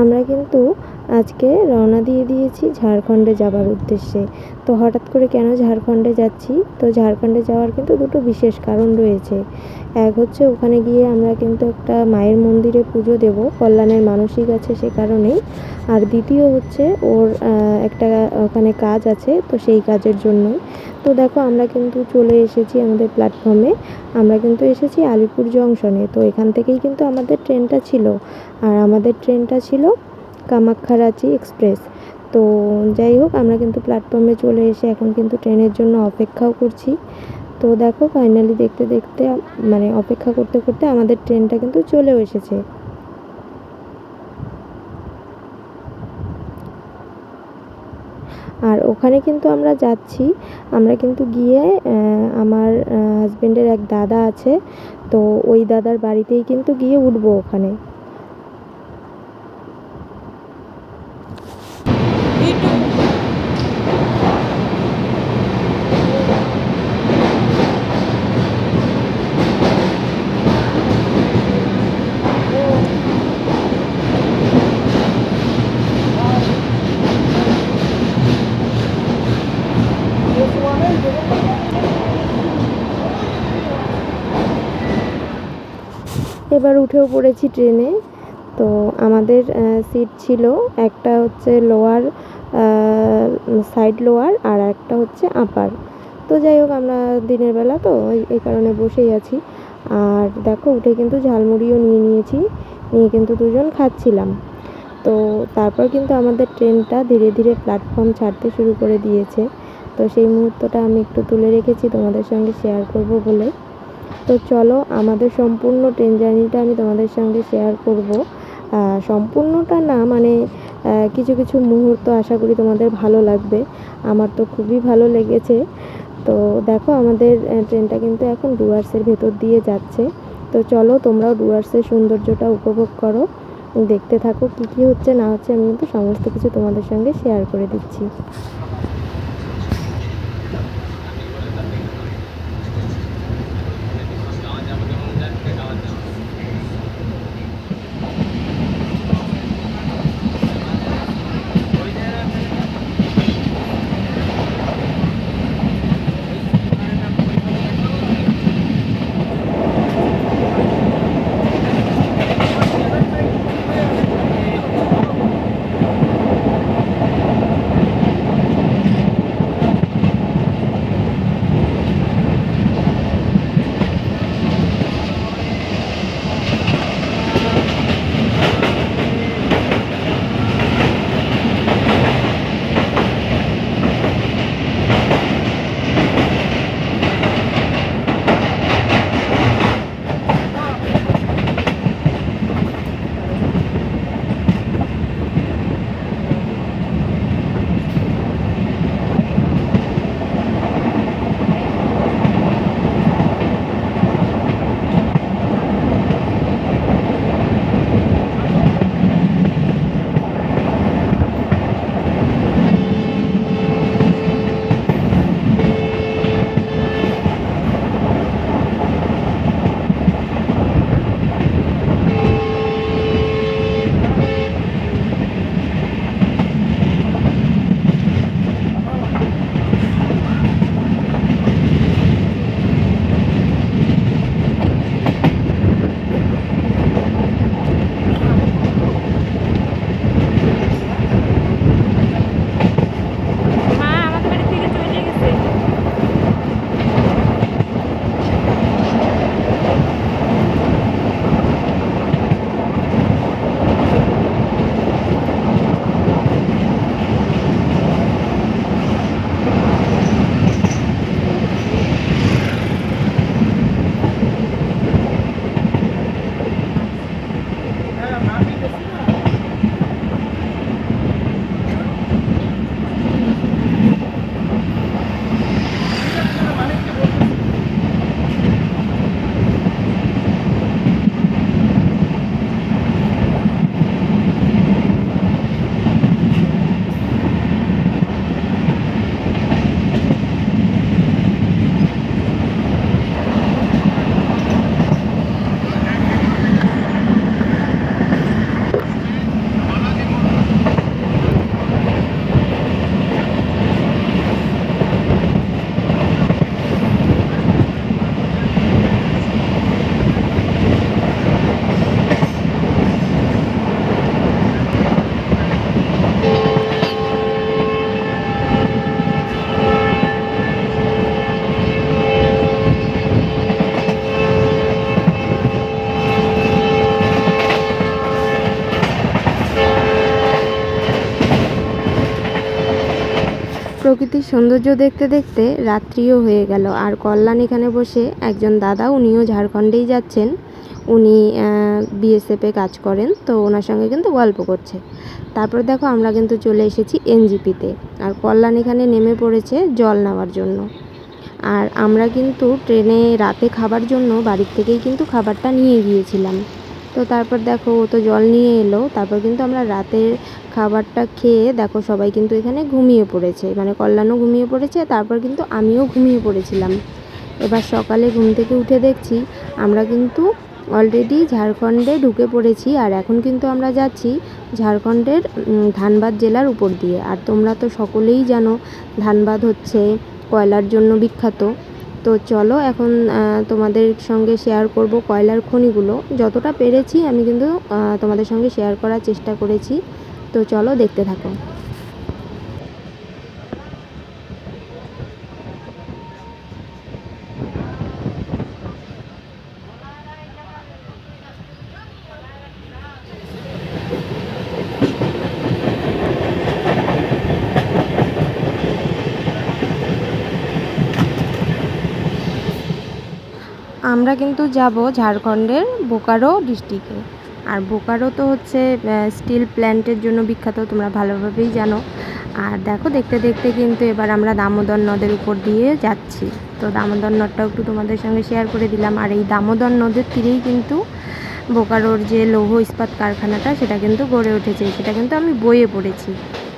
আমরা কিন্তু আজকে রওনা দিয়ে দিয়েছি ঝাড়খণ্ডে যাবার উদ্দেশ্যে। তো হঠাৎ করে কেন ঝাড়খণ্ডে যাচ্ছি? তো ঝাড়খণ্ডে যাওয়ার কিন্তু দুটো বিশেষ কারণ রয়েছে। এক হচ্ছে ওখানে গিয়ে আমরা কিন্তু একটা মায়ের মন্দিরে পুজো দেব, কল্যাণের মানসিক আছে সে কারণেই। আর দ্বিতীয় হচ্ছে ওর একটা ওখানে কাজ আছে, তো সেই কাজের জন্যই। তো দেখো, আমরা কিন্তু চলে এসেছি আমাদের প্ল্যাটফর্মে আমরা কিন্তু এসেছি আলিপুর জংশনে তো এখান থেকেই কিন্তু আমাদের ট্রেনটা ছিল। আর আমাদের ট্রেনটা ছিল কামাখ্যারাঁচি এক্সপ্রেস তো যাই হোক, আমরা কিন্তু প্ল্যাটফর্মে চলে এসে এখন কিন্তু ট্রেনের জন্য অপেক্ষাও করছি। তো দেখো ফাইনালি দেখতে দেখতে মানে অপেক্ষা করতে করতে আমাদের ট্রেনটা কিন্তু চলেও এসেছে। আর ওখানে কিন্তু আমরা যাচ্ছি। আমরা কিন্তু গিয়ে আমার হাজব্যান্ডের এক দাদা আছে। তো ওই দাদার বাড়িতেই কিন্তু গিয়ে উঠবো ওখানে। এবার উঠেও পড়েছি ট্রেনে তো আমাদের সিট ছিল, একটা হচ্ছে লোয়ার সাইড লোয়ার আর একটা হচ্ছে আপার তো যাই হোক, আমরা দিনের বেলা তো এই- কারণে বসেই আছি। আর দেখো, উঠে কিন্তু ঝালমুড়িও নিয়ে নিয়েছি, নিয়ে কিন্তু দুজন খাচ্ছিলাম। তো তারপর কিন্তু আমাদের ট্রেনটা ধীরে ধীরে প্ল্যাটফর্ম ছাড়তে শুরু করে দিয়েছে। তো সেই মুহূর্তটা আমি একটু তুলে রেখেছি তোমাদের সঙ্গে শেয়ার করব বলে। তো চলো, আমাদের সম্পূর্ণ ট্রেন জার্নিটা আমি তোমাদের সঙ্গে শেয়ার করব। সম্পূর্ণটা না মানে কিছু কিছু মুহূর্ত আশা করি তোমাদের ভালো লাগবে। আমার তো খুবই ভালো লেগেছে। তো দেখো, আমাদের ট্রেনটা কিন্তু এখন ডুয়ার্সের ভেতর দিয়ে যাচ্ছে। তো চলো, তোমরাও ডুয়ার্সের সৌন্দর্যটা উপভোগ করো। দেখতে থাকো কী কী হচ্ছে, না হচ্ছে আমি কিন্তু সমস্ত কিছু তোমাদের সঙ্গে শেয়ার করে দিচ্ছি। প্রকৃতির সৌন্দর্য দেখতে দেখতে রাত্রিও হয়ে গেল। আর কল্যাণ এখানে বসে একজন দাদা, উনিও ঝাড়খণ্ডেই যাচ্ছেন। উনি বিএসএফে কাজ করেন, তো ওনার সঙ্গে কিন্তু গল্প করছে। তারপর দেখো আমরা কিন্তু চলে এসেছি এনজিপিতে আর কল্যাণ এখানে নেমে পড়েছে জল নেওয়ার জন্য। আর আমরা কিন্তু ট্রেনে রাতে খাবার জন্য বাড়ির থেকেই কিন্তু খাবারটা নিয়ে গিয়েছিলাম। তো তারপর দেখো, ও তো জল নিয়ে এলো। তারপর কিন্তু আমরা রাতের খাবারটা খেয়ে দেখো, সবাই কিন্তু এখানে ঘুমিয়ে পড়েছে। মানে কল্যাণও ঘুমিয়ে পড়েছে, তারপর কিন্তু আমিও ঘুমিয়ে পড়েছিলাম। এবার সকালে ঘুম থেকে উঠে দেখছি, আমরা কিন্তু অলরেডি ঝাড়খণ্ডে ঢুকে পড়েছি। আর এখন কিন্তু আমরা যাচ্ছি ঝাড়খণ্ডের ধানবাদ জেলার উপর দিয়ে। আর তোমরা তো সকলেই জানো, ধানবাদ হচ্ছে কয়লার জন্য বিখ্যাত। তো চলো এখন তোমাদের সঙ্গে শেয়ার করব কয়লার খনিগুলো। যতটা পেরেছি আমি কিন্তু তোমাদের সঙ্গে শেয়ার করার চেষ্টা করেছি। তো চলো দেখতে থাকো। আমরা কিন্তু যাব ঝাড়খণ্ডের বোকারো ডিস্ট্রিক্টে। আর বোকারো তো হচ্ছে স্টিল প্ল্যান্টের জন্য বিখ্যাত, তোমরা ভালোভাবেই জানো। আর দেখো, দেখতে দেখতে কিন্তু এবার আমরা দামোদর নদের উপর দিয়ে যাচ্ছি। তো দামোদর নদটাও একটু তোমাদের সঙ্গে শেয়ার করে দিলাম। আর এই দামোদর নদের তীরেই কিন্তু বোকারোর যে লৌহ ইস্পাত কারখানাটা, সেটা কিন্তু গড়ে উঠেছে। সেটা কিন্তু আমি বইয়ে পড়েছি।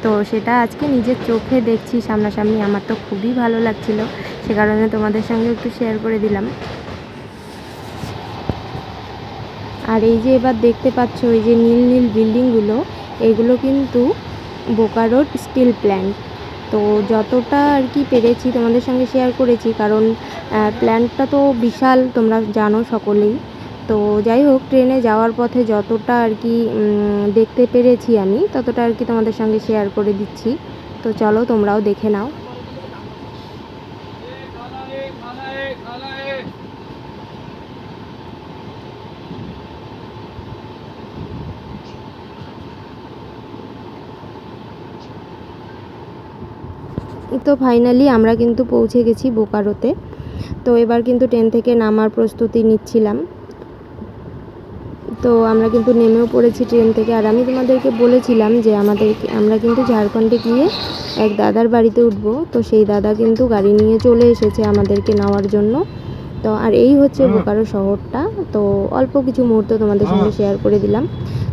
তো সেটা আজকে নিজের চোখে দেখছি, সামনাসামনি আমার তো খুবই ভালো লাগছিল। সে কারণে তোমাদের সঙ্গে একটু শেয়ার করে দিলাম। আর এই যে এবার দেখতে পাচ্ছ, এই যে নীল নীল বিল্ডিংগুলো, এগুলো কিন্তু বোকারোর স্টিল প্ল্যান্ট। তো যতটা আর কি পেরেছি তোমাদের সঙ্গে শেয়ার করেছি, কারণ প্ল্যান্টটা তো বিশাল, তোমরা জানো সকলেই। তো যাই হোক, ট্রেনে যাওয়ার পথে যতটা আর কি দেখতে পেরেছি আমি, ততটা আর কি তোমাদের সঙ্গে শেয়ার করে দিচ্ছি। তো চলো তোমরাও দেখে নাও। তো ফাইনালি আমরা কিন্তু পৌঁছে গেছি বোকারোতে। তো এবার কিন্তু ট্রেন থেকে নামার প্রস্তুতি নিচ্ছিলাম। তো আমরা কিন্তু নেমেও পড়েছি ট্রেন থেকে। আর আমি তোমাদেরকে বলেছিলাম যে আমাদেরকে আমরা কিন্তু ঝাড়খণ্ডে গিয়ে এক দাদার বাড়িতে উঠব। তো সেই দাদা কিন্তু গাড়ি নিয়ে চলে এসেছে আমাদেরকে নেওয়ার জন্য। তো আর এই হচ্ছে বোকারো শহরটা। তো অল্প কিছু মুহূর্ত তোমাদের সঙ্গে শেয়ার করে দিলাম।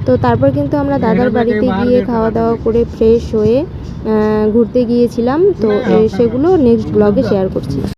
তো তারপর কিন্তু আমরা দাদার বাড়িতে গিয়ে খাওয়া দাওয়া করে ফ্রেশ হয়ে ঘুরতে গিয়েছিলাম। তো সেগুলো নেক্সট ব্লগে শেয়ার করছি।